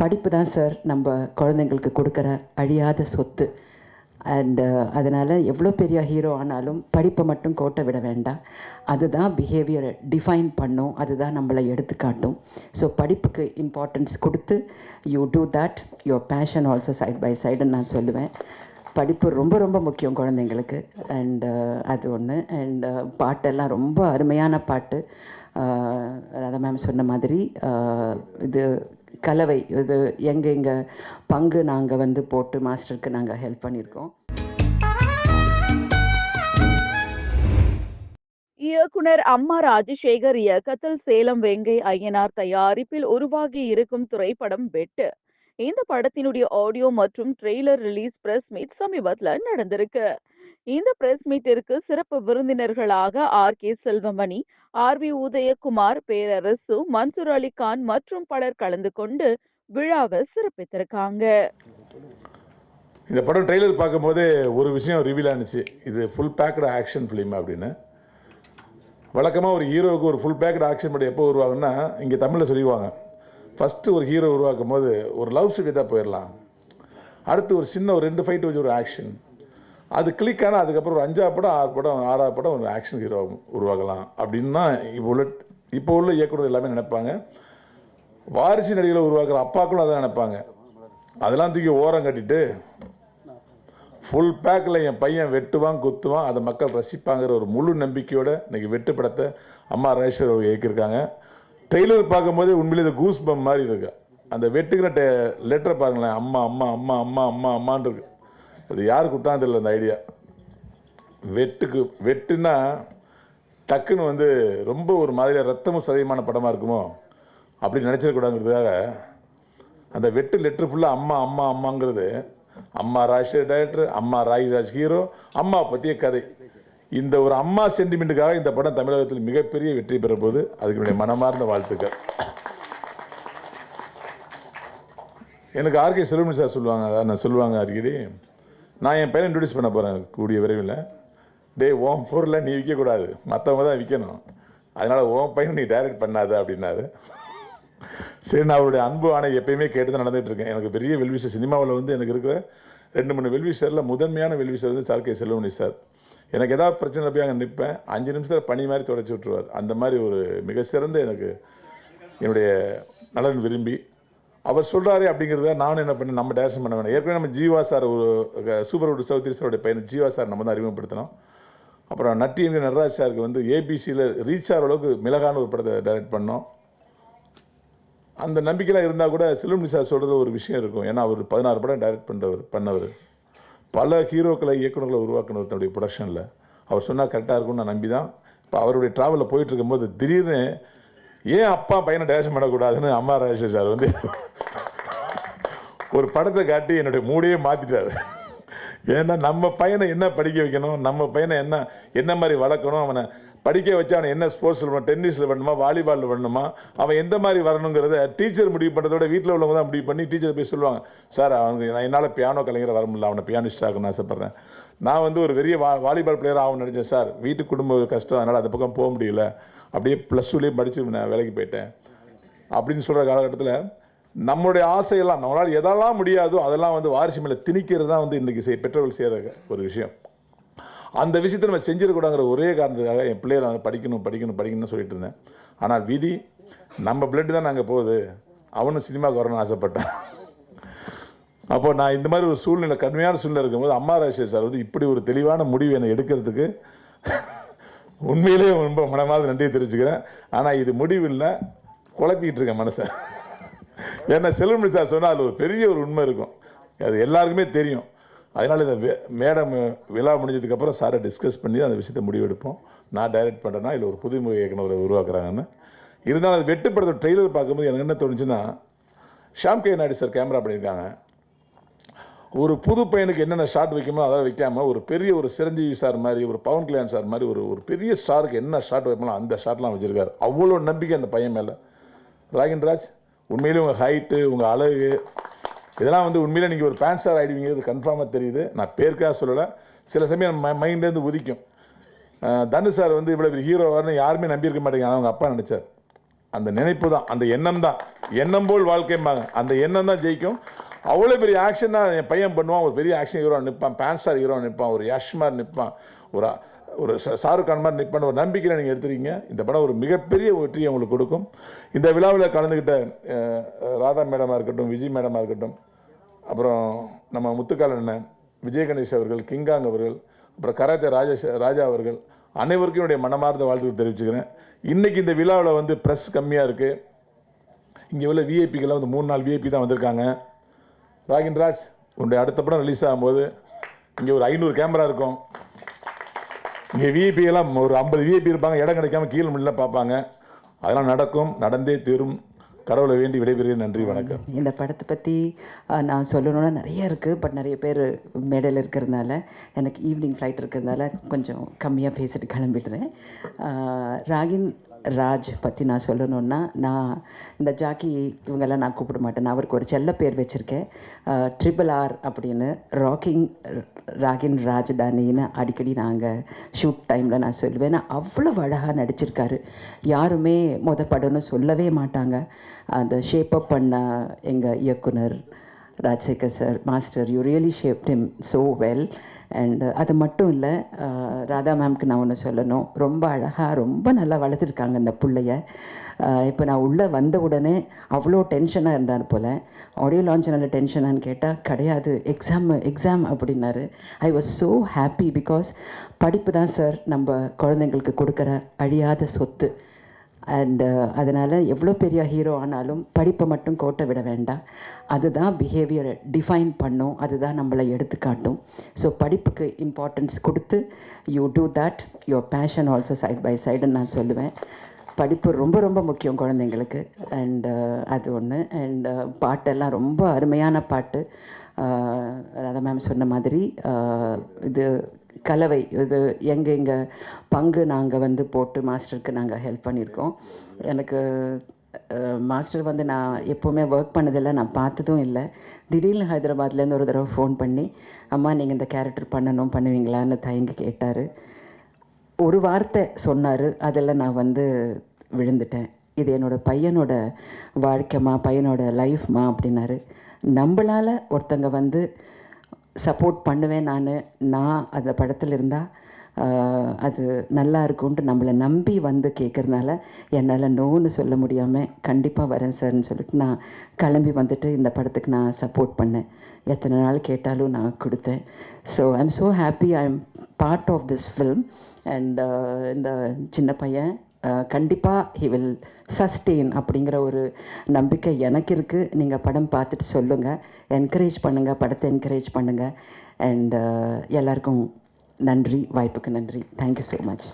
படிப்பு தான் சார் நம்ம குழந்தைங்களுக்கு கொடுக்குற அழியாத சொத்து. அண்டு uh, அதனால் எவ்வளோ பெரிய ஹீரோ ஆனாலும் படிப்பை மட்டும் கோட்டை விட வேண்டாம். அதுதான் பிஹேவியரை டிஃபைன் பண்ணும். அதுதான் நம்மளை எடுத்துக்காட்டும். ஸோ படிப்புக்கு இம்பார்ட்டன்ஸ் கொடுத்து you do that your passion also side by சைடுன்னு நான் சொல்லுவேன். படிப்பு ரொம்ப ரொம்ப முக்கியம் குழந்தைங்களுக்கு. அண்டு uh, அது ஒன்று அண்டு uh, பாட்டெல்லாம் ரொம்ப அருமையான பாட்டு. ராதா மேம் சொன்ன மாதிரி இது கலவை இது எங்கள் எங்கள் பங்கு நாங்கள் வந்து போட்டு மாஸ்டருக்கு நாங்கள் ஹெல்ப் பண்ணியிருக்கோம் இயக்குனர் அம்மா ராஜசேகர் இயக்கத்தில் சேலம் வெங்கை ஐயனார் தயாரிப்பில் உருவாகி இருக்கும் திரைப்படம் வெட்டு. இந்த படத்தினுடைய ஆடியோ மற்றும் ட்ரெய்லர் ரிலீஸ் பிரஸ் மீட் சமீபத்தில் நடந்திருக்கு. இந்த பிரஸ் மீட்டிற்கு சிறப்பு விருந்தினர்களாக R K Selvamani R V Udhayakumar Perarasu Mansoor Ali Khan மற்றும் பலர் கலந்து கொண்டு விழாவை சிறப்பித்திருக்காங்க. இந்த படம் ட்ரெய்லர் பார்க்கும்போது ஒரு விஷயம் ரிவீல் ஆனிச்சு. இது ஃபுல் பேக்கடு ஆக்ஷன் ஃபிலிம் அப்படின்னு. வழக்கமாக ஒரு ஹீரோவுக்கு ஒரு ஃபுல் பேக்கடு ஆக்ஷன் படம் எப்போ உருவாகுன்னா இங்கே தமிழில் சொல்லிடுவாங்க. ஃபஸ்ட்டு ஒரு ஹீரோ உருவாக்கும் போது ஒரு லவ் ஸ்டோரி தான் போயிடலாம். அடுத்து ஒரு சின்ன ஒரு ரெண்டு ஃபைட் வச்சு ஒரு ஆக்ஷன் அது கிளிக் ஆனால் அதுக்கப்புறம் ஒரு அஞ்சாவது படம் ஆறு படம் ஆறாவது படம் ஒரு ஆக்ஷன் ஹீரோ உருவாகலாம். அப்படின்னா இப்போ உள்ள இப்போ உள்ள இயக்குனர் எல்லாமே நினைப்பாங்க. வாரிசு நடிகளை உருவாக்குற அப்பாக்களும் அதான் நினைப்பாங்க. அதெல்லாம் தூக்கி ஓரம் கட்டிட்டு ஃபுல் பேக்கில் என் பையன் வெட்டுவான் குத்துவான் அதை மக்கள் ரசிப்பாங்கிற ஒரு முழு நம்பிக்கையோடு இன்னைக்கு வெட்டு படத்தை அம்மா ராஜேஸ்வர் அவர்கள் இயக்கியிருக்காங்க. டெய்லர் பார்க்கும்போது உண்மையிலே இது கூஸ் பம் மாதிரி இருக்கு. அந்த வெட்டுக்கிற டெ லெட்டரை பாருங்களேன். அம்மா அம்மா அம்மா அம்மா அம்மா அம்மான் இருக்கு. அது யாருக்கு விட்டான்னு தெரியல அந்த ஐடியா வெட்டுக்கு வெட்டுனா டக்குன்னு வந்து ரொம்ப ஒரு மாதிரியாக ரத்தமும் சதயமான படமாக இருக்குமோ? அப்படி நினச்சிடக்கூடாதுங்கிறதுக்காக அந்த வெட்டு லெட்ரு ஃபுல்லாக அம்மா அம்மா அம்மாங்கிறது. அம்மா ராஜேஷ் டைரக்டர் அம்மா ராஜ் ஹீரோ அம்மா பற்றிய கதை. இந்த ஒரு அம்மா சென்டிமெண்ட்டுக்காக இந்த படம் தமிழகத்தில் மிகப்பெரிய வெற்றி பெற போது அதுக்கு என்னுடைய மனமார்ந்த வாழ்த்துக்கள். எனக்கு ஆர்கே செல்வமணி சார் சொல்லுவாங்க அதான் நான் சொல்லுவாங்க அடிக்கடி. நான் என் பையனை இன்ட்ரடியூஸ் பண்ண போகிறேன் கூடிய விரைவில். டேய் ஓம் பொருளை நீ விற்கக்கூடாது. மற்றவங்க தான் விற்கணும். அதனால் ஓம் பையன் நீ டைரக்ட் பண்ணாத அப்படின்னாரு. சரி நான் அவருடைய அன்பு ஆணை எப்பயுமே கேட்டு தான் நடந்துகிட்ருக்கேன் எனக்கு பெரிய வெல்விஷர் சினிமாவில் வந்து எனக்கு இருக்கிற ரெண்டு மூணு வெல்விஷரில் முதன்மையான வெல்விஷர் வந்து சார் கே. செல்வமணி சார். எனக்கு ஏதாவது பிரச்சனை போய் அங்கே நிற்பேன் அஞ்சு நிமிஷத்தில் பனி மாதிரி தொடச்சி விட்ருவார் அந்த மாதிரி ஒரு மிக சிறந்த எனக்கு என்னுடைய நலன் விரும்பி அவர் சொல்கிறாரு அப்படிங்கிறத நானும் என்ன பண்ணேன் நம்ம டேரக்ஷன் பண்ண வேணும். ஏற்கனவே நம்ம ஜீவா சார் ஒரு சூப்பர் உட் சௌத்ரி சாருடைய பையன் ஜீவா சார் நம்ம தான் அறிமுகப்படுத்தினோம். அப்புறம் நட்டி என்கிற நடராஜ் சாருக்கு வந்து ஏபிசியில் ரீச் ஆகிற அளவுக்கு மிளகான ஒரு படத்தை டைரக்ட் பண்ணோம். அந்த நம்பிக்கைலாம் இருந்தால் கூட சிலுமணி சார் சொல்கிறது ஒரு விஷயம் இருக்கும். ஏன்னா அவர் பதினாறு படம் டைரக்ட் பண்ணுறவர் பண்ணவர். பல ஹீரோக்களை இயக்குநர்களை உருவாக்கணும் தன்னுடைய ப்ரொடக்ஷனில் அவர் சொன்னால் கரெக்டாக இருக்கும்னு நான் நம்பி தான் இப்போ அவருடைய ட்ராவலில் போயிட்டு இருக்கும்போது திடீர்னு ஏன் அப்பா பையனை டேரக்ஷன் பண்ணக்கூடாதுன்னு அம்மா ராஜேஷ் சார் வந்து ஒரு படத்தை காட்டி என்னுடைய மூடையே மாற்றிட்டாரு ஏன்னா நம்ம பையனை என்ன படிக்க வைக்கணும்? நம்ம பையனை என்ன என்ன மாதிரி வளர்க்கணும்? அவனை படிக்க வச்சு அவனை என்ன ஸ்போர்ட்ஸில் பண்ண டென்னிஸில் பண்ணுமா வாலிபாலில் பண்ணுமா அவன் எந்த மாதிரி வரணுங்கிறத டீச்சர் முடிவு பண்ணுறதோட வீட்டில் உள்ளவங்க தான் முடிவு பண்ணி டீச்சர் போய் சொல்லுவாங்க. சார் அவனுக்கு நான் என்னால் பியானோ கலைஞரை வர முடியல. அவனை பியானிஸ்ட் ஆகணும்னு ஆசைப்பட்றேன். நான் வந்து ஒரு பெரிய வா வாலிபால் பிளேயர் ஆகணும்னு நினச்சேன். சார் வீட்டு குடும்ப கஷ்டம். அதனால் அந்த பக்கம் போக முடியல. அப்படியே ப்ளஸ் டூலேயே படித்து நான் வேலைக்கு போயிட்டேன். அப்படின்னு சொல்கிற காலகட்டத்தில் நம்மளுடைய ஆசையெல்லாம் நம்மளால் எதெல்லாம் முடியாதோ அதெல்லாம் வந்து வாரிசு மேலே திணிக்கிறது தான் வந்து இன்றைக்கி செய் பெற்றோர்கள் செய்கிற ஒரு விஷயம். அந்த விஷயத்தை நம்ம செஞ்சிடக்கூடாங்கிற ஒரே காரணத்துக்காக என் பிள்ளையை நான் படிக்கணும் படிக்கணும் படிக்கணும்னு சொல்லிட்டு இருந்தேன். ஆனால் விதி நம்ம பிளட்டு தான் நாங்கள் போகுது. அவனும் சினிமாவுக்கு வரணும்னு ஆசைப்பட்டான். அப்போ நான் இந்த மாதிரி ஒரு சூழ்நிலை கடுமையான சூழ்நிலை இருக்கும்போது அம்மா ராஜேஷ் சார் வந்து இப்படி ஒரு தெளிவான முடிவு என்னை எடுக்கிறதுக்கு உண்மையிலேயே ரொம்ப மனமாவது நன்றியை தெரிவிச்சுக்கிறேன். ஆனால் இது முடிவில்லை குழப்பிக்கிட்டு இருக்கேன் மனசை. ஏன்னா செல்வமணி சார் சொன்னால் அதில் ஒரு பெரிய ஒரு உண்மை இருக்கும். அது எல்லாருக்குமே தெரியும். அதனால் இந்த வே- மேடம் விழா முடிஞ்சதுக்கப்புறம் சாரை டிஸ்கஸ் பண்ணி அந்த விஷயத்தை முடிவெடுப்போம். நான் டைரக்ட் பண்ணுறேன்னா இல்லை ஒரு புதுமுக இயக்குனரை உருவாக்குறாங்கன்னு. இருந்தாலும் அது வெட்டுப்படுத்த ட்ரெய்லர் பார்க்கும்போது எனக்கு என்ன தோணுச்சுன்னா Sham K Naidu sir camera பண்ணியிருக்காங்க. ஒரு புது பையனுக்கு என்னென்ன ஷாட் வைக்கணுமோ அதெல்லாம் வைக்காமல் ஒரு பெரிய ஒரு சிரஞ்சீவி சார் மாதிரி ஒரு பவன் கல்யாண் சார் மாதிரி ஒரு ஒரு பெரிய ஸ்டாருக்கு என்ன ஷாட் வைக்கணும் அந்த ஷாட்லாம் வச்சுருக்காரு. அவ்வளோ நம்பிக்கை அந்த பையன் மேலே. ராகின்ராஜ் உண்மையிலே உங்கள் ஹைட்டு உங்கள் அழகு இதெல்லாம் வந்து உண்மையிலே நீங்கள் ஒரு பேன் ஸ்டார் ஆகிடுவீங்கிறது கன்ஃபார்மாக தெரியுது. நான் பேருக்காக சொல்லலை. சில சமயம் நம்ம மைண்ட்லேருந்து உதிக்கும். தனு சார் வந்து இவ்வளோ பெரிய ஹீரோ வரணும் யாருமே நம்பியிருக்க மாட்டேங்க அவங்க அப்பா நினச்சார் அந்த நினைப்பு தான் அந்த எண்ணம் தான். எண்ணம் போல் வாழ்க்கைம்பாங்க. அந்த எண்ணம் தான் ஜெயிக்கும். அவ்வளோ பெரிய ஆக்ஷன் தான் என் பையன் பண்ணுவான். ஒரு பெரிய ஆக்ஷன் ஹீரோ நிற்பான் பேன் ஸ்டார் ஹீரோ நிற்பான் ஒரு யஷ் நிற்பான் ஒரு ஒரு ஷாருக் கான் மாதிரி நிற்பான ஒரு நம்பிக்கையில் நீங்கள் எடுத்துறீங்க. இந்த படம் ஒரு மிகப்பெரிய வெற்றியை உங்களுக்கு கொடுக்கும். இந்த விழாவில் கலந்துக்கிட்ட ராதா மேடமாக இருக்கட்டும் விஜய் மேடமாக இருக்கட்டும் அப்புறம் நம்ம முத்துக்கால் அண்ணன் விஜய் கணேஷ் அவர்கள் கிங்காங் அவர்கள் அப்புறம் கராத்தே ராஜேஷ் ராஜா அவர்கள் அனைவருக்கும் என்னுடைய மனமார்ந்த வாழ்த்துக்கள் தெரிவிச்சுக்கிறேன். இன்றைக்கி இந்த விழாவில் வந்து ப்ரெஸ் கம்மியாக இருக்குது இங்கே உள்ள விஐபிக்கெல்லாம் வந்து மூணு நாள் விஐபி தான் வந்திருக்காங்க. ராகின் ராஜ் உன்னுடைய அடுத்த படம் ரிலீஸ் ஆகும்போது இங்கே ஒரு ஐநூறு கேமரா இருக்கும். இங்கே விஐபி எல்லாம் ஒரு ஐம்பது விஐபி இருப்பாங்க இடம் கிடைக்காம கீழே முள்ள பார்ப்பாங்க. அதெல்லாம் நடக்கும் நடந்தே தீரும். கடவுளை வேண்டி விடைபெறுகிறேன். நன்றி வணக்கம். இந்த படத்தை பற்றி நான் சொல்லணும்னா நிறைய இருக்குது பட் நிறைய பேர் மேடையில் இருக்கிறதுனால எனக்கு ஈவினிங் ஃப்ளைட் இருக்கிறதுனால கொஞ்சம் கம்மியாக பேசிட்டு கிளம்பிடுறேன். ராகின் ராஜ் பற்றி நான் சொல்லணுன்னா நான் இந்த ஜாக்கி இவங்கெல்லாம் நான் கூப்பிட மாட்டேன். நான் அவருக்கு ஒரு செல்ல பேர் வச்சுருக்கேன். ட்ரிபிள் ஆர் அப்படின்னு ராக்கிங் ராகின் ராஜதானின்னு அடிக்கடி நாங்கள் ஷூட் டைமில் நான் சொல்லுவேன். அவ்வளோ அழகாக நடிச்சிருக்காரு. யாருமே மொத படம்னு சொல்லவே மாட்டாங்க. அந்த ஷேப் அப் பண்ண எங்கள் இயக்குனர் Rajasekar sir master you really shape him so well and uh, அது மட்டும் இல்லை ராதா மேம்க்கு நான் ஒன்று சொல்லணும். ரொம்ப அழகாக ரொம்ப நல்லா வளர்த்துருக்காங்க அந்த பிள்ளைய. இப்போ நான் உள்ளே வந்த உடனே அவ்வளோ டென்ஷனாக இருந்தார் போல். ஆடியோ லான்ச் நல்ல டென்ஷனான்னு கேட்டால் கிடையாது எக்ஸாம் எக்ஸாம் அப்படின்னாரு. I was so happy because படிப்பு தான் சார் நம்ம குழந்தைங்களுக்கு கொடுக்குற அழியாத சொத்து. அண்டு uh, அதனால் எவ்வளோ பெரிய ஹீரோ ஆனாலும் படிப்பை மட்டும் கோட்டை விட வேண்டாம். அதுதான் பிஹேவியரை டிஃபைன் பண்ணும். அதுதான் நம்மளை எடுத்துக்காட்டும். ஸோ படிப்புக்கு இம்பார்ட்டன்ஸ் கொடுத்து you do that your passion also side by சைடுன்னு நான் சொல்லுவேன். படிப்பு ரொம்ப ரொம்ப முக்கியம் குழந்தைங்களுக்கு. அண்டு uh, அது ஒன்று அண்டு uh, பாட்டெல்லாம் ரொம்ப அருமையான பாட்டு. ராதா மேம் சொன்ன மாதிரி இது கலவை இது எங்கள் எங்கள் பங்கு நாங்கள் வந்து போட்டு மாஸ்டருக்கு நாங்கள் ஹெல்ப் பண்ணியிருக்கோம் எனக்கு மாஸ்டர் வந்து நான் எப்போவுமே ஒர்க் பண்ணதில்லை நான் பார்த்ததும் இல்லை. திடீர்னு ஹைதராபாத்லேருந்து ஒரு தடவை ஃபோன் பண்ணி அம்மா நீங்கள் இந்த கேரக்டர் பண்ணணும் பண்ணுவீங்களான்னு தயங்கி கேட்டார். ஒரு வார்த்தை சொன்னார் அதில் நான் வந்து விழுந்துட்டேன். இது என்னோடய பையனோட வாழ்க்கைமா பையனோட லைஃப்மா அப்படின்னாரு. நம்மளால் ஒருத்தங்க வந்து சப்போர்ட் பண்ணுவேன் நான். நான் அந்த படத்தில் இருந்தால் அது நல்லா இருக்கும்ன்ட்டு நம்மளை நம்பி வந்து கேட்குறதுனால என்னால் நோன்னு சொல்ல முடியாமல் கண்டிப்பாக வரேன் சார்னு சொல்லிட்டு நான் கிளம்பி வந்துட்டு இந்த படத்துக்கு நான் சப்போர்ட் பண்ணேன். எத்தனை நாள் கேட்டாலும் நான் கொடுத்தேன். So I am so happy I am part of this film and இந்த சின்ன பையன் கண்டிப்பாக ஹி வில் சஸ்டெயின் அப்படிங்கிற ஒரு நம்பிக்கை எனக்கு இருக்குது நீங்கள் படம் பார்த்துட்டு சொல்லுங்கள் என்கரேஜ் பண்ணுங்கள் படத்தை என்கரேஜ் பண்ணுங்கள் அண்ட் எல்லாருக்கும் நன்றி. வாய்ப்புக்கு நன்றி. Thank you so much